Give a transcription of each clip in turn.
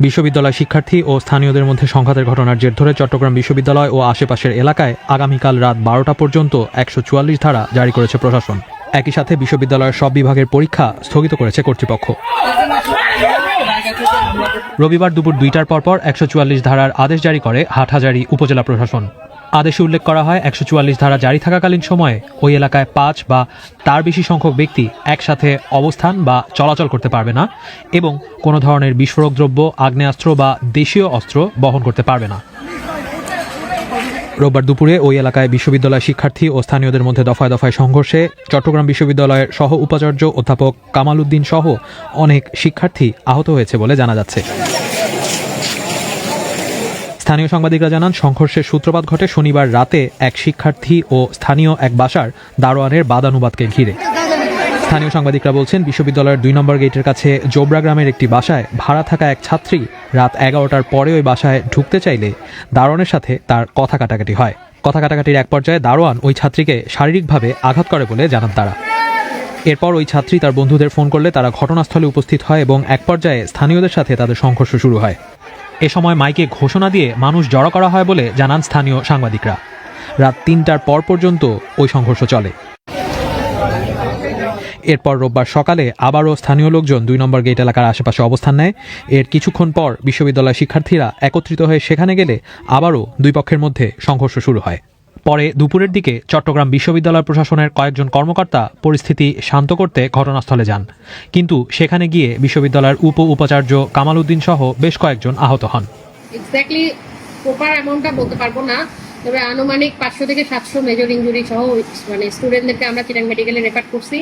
বিশ্ববিদ্যালয় শিক্ষার্থী ও স্থানীয়দের মধ্যে সংঘাতের ঘটনার জের ধরে চট্টগ্রাম বিশ্ববিদ্যালয় ও আশেপাশের এলাকায় আগামীকাল রাত বারোটা পর্যন্ত একশো চুয়াল্লিশ ধারা জারি করেছে প্রশাসন। একই সাথে বিশ্ববিদ্যালয়ের সব বিভাগের পরীক্ষা স্থগিত করেছে কর্তৃপক্ষ। রবিবার দুপুর দুইটার পরপর একশো চুয়াল্লিশ ধারার আদেশ জারি করে হাটহাজারি উপজেলা প্রশাসন। আদেশে উল্লেখ করা হয়, একশো চুয়াল্লিশ ধারা জারি থাকাকালীন সময়ে ওই এলাকায় পাঁচ বা তার বেশি সংখ্যক ব্যক্তি একসাথে অবস্থান বা চলাচল করতে পারবে না এবং কোনো ধরনের বিস্ফোরক দ্রব্য, আগ্নেয়াস্ত্র বা দেশীয় অস্ত্র বহন করতে পারবে না। রোববার দুপুরে ওই এলাকায় বিশ্ববিদ্যালয় শিক্ষার্থী ও স্থানীয়দের মধ্যে দফায় দফায় সংঘর্ষে চট্টগ্রাম বিশ্ববিদ্যালয়ের সহ উপাচার্য অধ্যাপক কামাল উদ্দিন সহ অনেক শিক্ষার্থী আহত হয়েছে বলে জানা যাচ্ছে। স্থানীয় সাংবাদিকরা জানান, সংঘর্ষের সূত্রপাত ঘটে শনিবার রাতে এক শিক্ষার্থী ও স্থানীয় এক বাসার দারোয়ানের বাদানুবাদকে ঘিরে। স্থানীয় সাংবাদিকরা বলছেন, বিশ্ববিদ্যালয়ের দুই নম্বর গেটের কাছে জোবরা গ্রামের একটি বাসায় ভাড়া থাকা এক ছাত্রী রাত এগারোটার পরে ওই বাসায় ঢুকতে চাইলে দারোয়ানের সাথে তার কথা কাটাকাটি হয়। কথা কাটাকাটির এক পর্যায়ে দারোয়ান ওই ছাত্রীকে শারীরিকভাবে আঘাত করে বলে জানান তারা। এরপর ওই ছাত্রী তার বন্ধুদের ফোন করলে তারা ঘটনাস্থলে উপস্থিত হয় এবং এক পর্যায়ে স্থানীয়দের সাথে তাদের সংঘর্ষ শুরু হয়। এ সময় মাইকে ঘোষণা দিয়ে মানুষ জড়ো করা হয় বলে জানান স্থানীয় সাংবাদিকরা। রাত তিনটার পর পর্যন্ত ওই সংঘর্ষ চলে। এরপর রোববার সকালে আবারও স্থানীয় লোকজন দুই নম্বর গেট এলাকার আশেপাশে অবস্থান নেয়। এর কিছুক্ষণ পর বিশ্ববিদ্যালয়ের শিক্ষার্থীরা একত্রিত হয়ে সেখানে গেলে আবারও দুই পক্ষের মধ্যে সংঘর্ষ শুরু হয়। পরে দুপুরের দিকে চট্টগ্রাম বিশ্ববিদ্যালয় প্রশাসনের কয়েকজন কর্মকর্তা পরিস্থিতি শান্ত করতে ঘটনাস্থলে যান। কিন্তু সেখানে গিয়ে বিশ্ববিদ্যালয়ের উপ উপাচার্য কামাল উদ্দিন সহ বেশ কয়েকজন আহত হন। এক্স্যাক্টলি প্রপার অ্যামাউন্টটা বলতে পারব না, তবে আনুমানিক পাঁচশো থেকে সাতশো মেজর ইঞ্জুরি সহ মানে স্টুডেন্টদেরকে আমরা চিরাং মেডিকেলে রেফার করছি।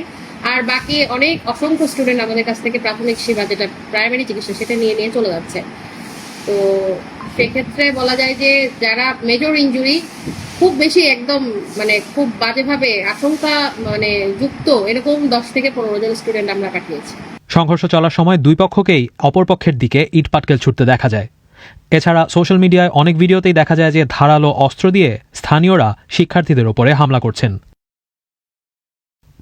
আর বাকি অনেক অসংখ্য স্টুডেন্ট আমাদের কাছ থেকে প্রাথমিক সেবা যেটা প্রাইমারি চিকিৎসা সেটা নিয়ে নিয়ে চলে যাচ্ছে। তো সেক্ষেত্রে বলা যায় যে যারা মেজর ইঞ্জুরি খুব বেশি একদম মানে খুব বাজেভাবে আশঙ্কা মানে যুক্ত এরকম দশ থেকে পনেরো জন স্টুডেন্ট আমরা পাঠিয়েছি সংঘর্ষ চলার সময় দুই পক্ষকেই অপর পক্ষের দিকে ইট পাটকেল ছুটতে দেখা যায়। এছাড়া সোশ্যাল মিডিয়ায় অনেক ভিডিওতেই দেখা যায় যে ধারালো অস্ত্র দিয়ে স্থানীয়রা শিক্ষার্থীদের ওপরে হামলা করছেন।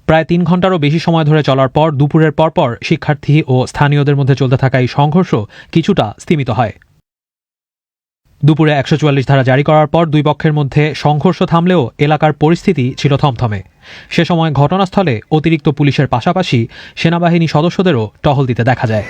প্রায় তিন ঘন্টারও বেশি সময় ধরে চলার পর দুপুরের পরপর শিক্ষার্থী ও স্থানীয়দের মধ্যে চলতে থাকা এই সংঘর্ষ কিছুটা স্তীমিত হয়। দুপুরে একশো চুয়াল্লিশ ধারা জারি করার পর দুই পক্ষের মধ্যে সংঘর্ষ থামলেও এলাকার পরিস্থিতি ছিল থমথমে। সে সময় ঘটনাস্থলে অতিরিক্ত পুলিশের পাশাপাশি সেনাবাহিনী সদস্যদেরও টহল দিতে দেখা যায়।